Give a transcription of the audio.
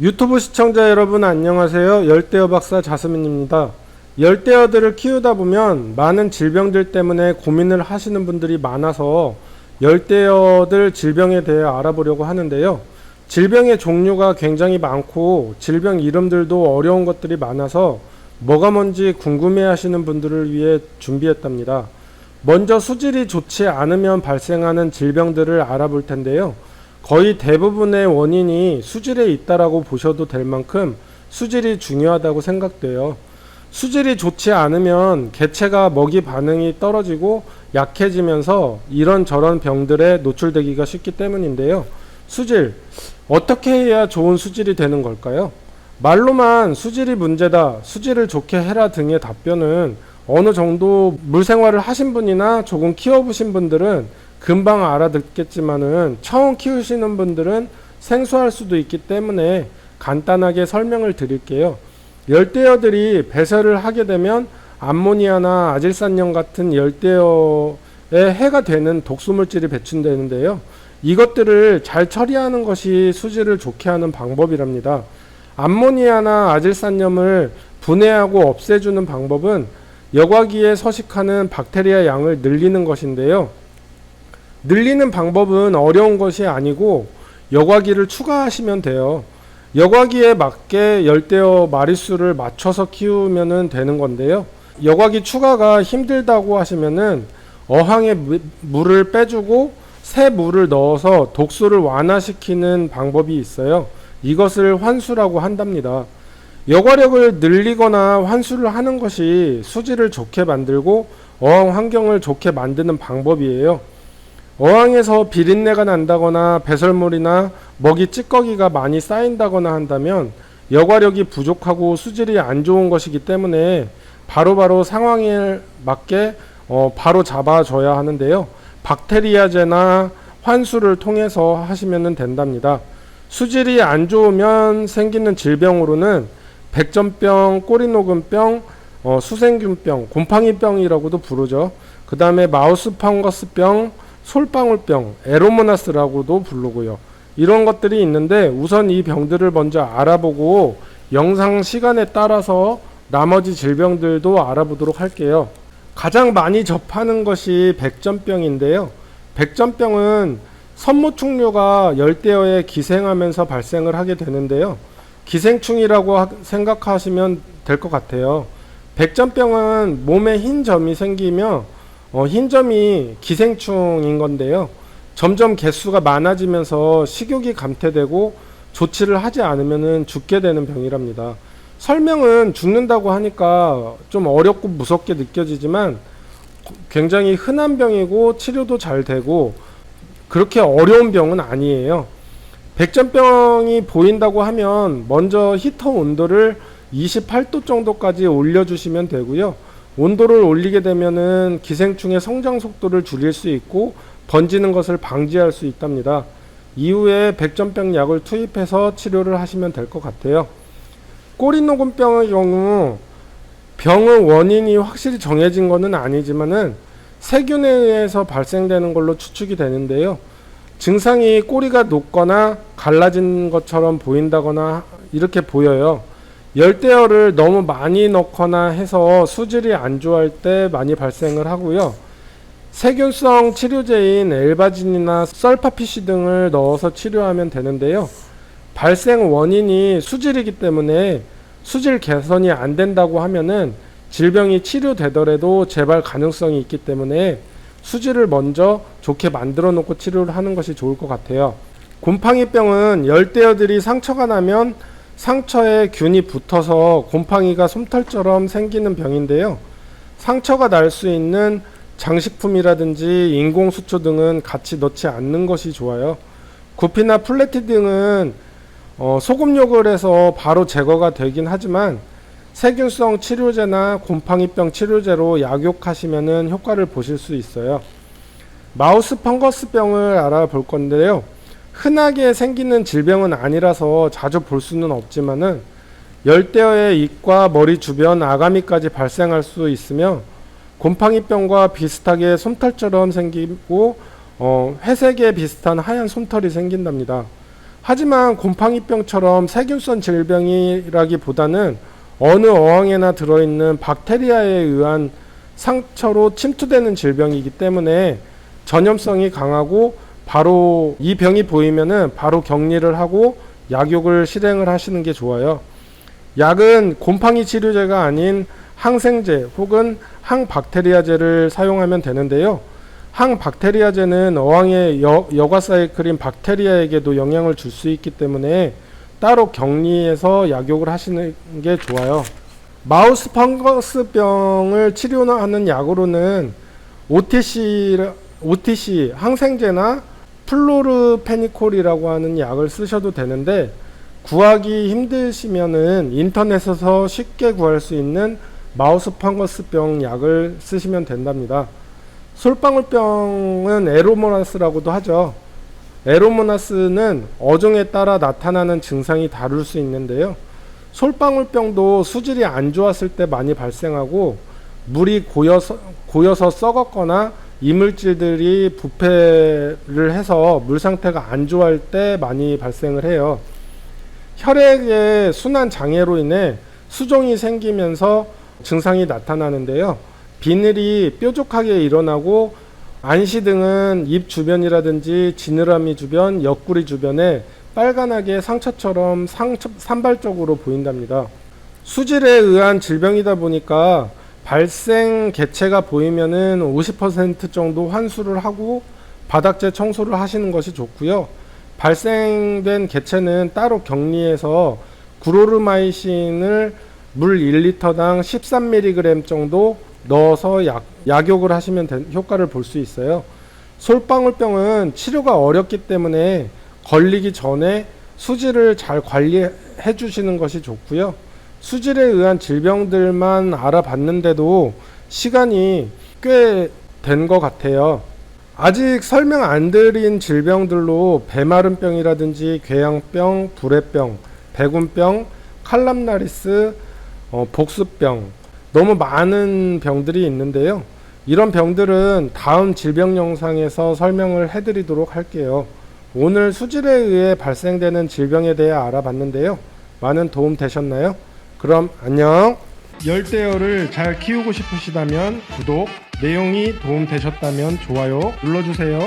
유튜브 시청자 여러분 안녕하세요. 열대어 박사 자스민입니다. 열대어들을 키우다 보면 많은 질병들 때문에 고민을 하시는 분들이 많아서 열대어들 질병에 대해 알아보려고 하는데요. 질병의 종류가 굉장히 많고 질병 이름들도 어려운 것들이 많아서 뭐가 뭔지 궁금해 하시는 분들을 위해 준비했답니다. 먼저 수질이 좋지 않으면 발생하는 질병들을 알아볼 텐데요. 거의 대부분의 원인이 수질에 있다라고 보셔도 될 만큼 수질이 중요하다고 생각돼요. 수질이 좋지 않으면 개체가 먹이 반응이 떨어지고 약해지면서 이런저런 병들에 노출되기가 쉽기 때문인데요. 수질, 어떻게 해야 좋은 수질이 되는 걸까요? 말로만 수질이 문제다, 수질을 좋게 해라 등의 답변은 어느 정도 물생활을 하신 분이나 조금 키워보신 분들은 금방 알아듣겠지만은 처음 키우시는 분들은 생소할 수도 있기 때문에 간단하게 설명을 드릴게요. 열대어들이 배설을 하게 되면 암모니아나 아질산염 같은 열대어에 해가 되는 독소물질이 배출되는데요. 이것들을 잘 처리하는 것이 수질을 좋게 하는 방법이랍니다. 암모니아나 아질산염을 분해하고 없애주는 방법은 여과기에 서식하는 박테리아 양을 늘리는 것인데요. 늘리는 방법은 어려운 것이 아니고 여과기를 추가하시면 돼요. 여과기에 맞게 열대어 마리수를 맞춰서 키우면 되는 건데요. 여과기 추가가 힘들다고 하시면은 어항에 무- 물을 빼주고 새 물을 넣어서 독소를 완화시키는 방법이 있어요. 이것을 환수라고 한답니다. 여과력을 늘리거나 환수를 하는 것이 수질을 좋게 만들고 어항 환경을 좋게 만드는 방법이에요. 어항에서 비린내가 난다거나 배설물이나 먹이 찌꺼기가 많이 쌓인다거나 한다면 여과력이 부족하고 수질이 안 좋은 것이기 때문에 바로바로 상황에 맞게 어, 바로 잡아줘야 하는데요. 박테리아제나 환수를 통해서 하시면 된답니다. 수질이 안 좋으면 생기는 질병으로는 백전병, 꼬리녹음병, 어, 수생균병, 곰팡이병이라고도 부르죠. 그 다음에 마우스 펑거스병, 솔방울병, 에로모나스라고도 부르고요. 이런 것들이 있는데 우선 이 병들을 먼저 알아보고 영상 시간에 따라서 나머지 질병들도 알아보도록 할게요. 가장 많이 접하는 것이 백전병인데요. 백전병은 선모충류가 열대어에 기생하면서 발생을 하게 되는데요. 기생충이라고 하- 생각하시면 될 것 같아요. 백전병은 몸에 흰 점이 생기며 어, 흰 점이 기생충인 건데요. 점점 개수가 많아지면서 식욕이 감퇴되고 조치를 하지 않으면 죽게 되는 병이랍니다. 설명은 죽는다고 하니까 좀 어렵고 무섭게 느껴지지만 굉장히 흔한 병이고 치료도 잘 되고 그렇게 어려운 병은 아니에요. 백전병이 보인다고 하면 먼저 히터 온도를 28도 정도까지 올려주시면 되고요. 온도를 올리게 되면은 기생충의 성장 속도를 줄일 수 있고 번지는 것을 방지할 수 있답니다. 이후에 백전병 약을 투입해서 치료를 하시면 될 것 같아요. 꼬리녹음병의 경우 병의 원인이 확실히 정해진 것은 아니지만은 세균에 의해서 발생되는 걸로 추측이 되는데요. 증상이 꼬리가 녹거나 갈라진 것처럼 보인다거나 이렇게 보여요. 열대어를 너무 많이 넣거나 해서 수질이 안 좋아할 때 많이 발생을 하고요. 세균성 치료제인 엘바진이나 썰파피시 등을 넣어서 치료하면 되는데요. 발생 원인이 수질이기 때문에 수질 개선이 안 된다고 하면은 질병이 치료되더라도 재발 가능성이 있기 때문에 수질을 먼저 좋게 만들어 놓고 치료를 하는 것이 좋을 것 같아요. 곰팡이병은 열대어들이 상처가 나면 상처에 균이 붙어서 곰팡이가 솜털처럼 생기는 병인데요. 상처가 날 수 있는 장식품이라든지 인공수초 등은 같이 넣지 않는 것이 좋아요. 구피나 플래티 등은 어, 소금욕을 해서 바로 제거가 되긴 하지만 세균성 치료제나 곰팡이병 치료제로 약욕하시면은 효과를 보실 수 있어요. 마우스 펑거스병을 알아볼 건데요. 흔하게 생기는 질병은 아니라서 자주 볼 수는 없지만은 열대어의 입과 머리 주변 아가미까지 발생할 수 있으며 곰팡이병과 비슷하게 솜털처럼 생기고 어, 회색에 비슷한 하얀 솜털이 생긴답니다. 하지만 곰팡이병처럼 세균성 질병이라기보다는 어느 어항에나 들어있는 박테리아에 의한 상처로 침투되는 질병이기 때문에 전염성이 강하고 바로 이 병이 보이면은 바로 격리를 하고 약욕을 실행을 하시는 게 좋아요. 약은 곰팡이 치료제가 아닌 항생제 혹은 항박테리아제를 사용하면 되는데요. 항박테리아제는 어항의 여, 여과 사이클인 박테리아에게도 영향을 줄 수 있기 때문에 따로 격리해서 약욕을 하시는 게 좋아요. 마우스 펑거스병을 치료하는 약으로는 OTC, OTC 항생제나 플로르페니콜이라고 하는 약을 쓰셔도 되는데 구하기 힘드시면은 인터넷에서 쉽게 구할 수 있는 마우스 펑거스병 약을 쓰시면 된답니다. 솔방울병은 에로모나스라고도 하죠. 에로모나스는 어종에 따라 나타나는 증상이 다를 수 있는데요. 솔방울병도 수질이 안 좋았을 때 많이 발생하고 물이 고여서, 고여서 썩었거나 이물질들이 부패를 해서 물 상태가 안 좋아할 때 많이 발생을 해요. 혈액의 순환 장애로 인해 수종이 생기면서 증상이 나타나는데요. 비늘이 뾰족하게 일어나고 안시 등은 입 주변이라든지 지느러미 주변, 옆구리 주변에 빨간하게 상처처럼 상처, 산발적으로 보인답니다. 수질에 의한 질병이다 보니까 발생 개체가 보이면은 50% 정도 환수를 하고 바닥재 청소를 하시는 것이 좋고요. 발생된 개체는 따로 격리해서 구로르마이신을 물 1리터당 13mg 정도 넣어서 약, 약욕을 하시면 된- 효과를 볼 수 있어요. 솔방울병은 치료가 어렵기 때문에 걸리기 전에 수질을 잘 관리해 주시는 것이 좋고요. 수질에 의한 질병들만 알아봤는데도 시간이 꽤 된 것 같아요. 아직 설명 안 드린 질병들로 배마름병이라든지 궤양병, 불회병, 배군병, 칼람나리스, 어, 복수병 너무 많은 병들이 있는데요. 이런 병들은 다음 질병 영상에서 설명을 해드리도록 할게요. 오늘 수질에 의해 발생되는 질병에 대해 알아봤는데요. 많은 도움 되셨나요? 그럼 안녕. 열대어를 잘 키우고 싶으시다면 구독, 내용이 도움 되셨다면 좋아요 눌러주세요.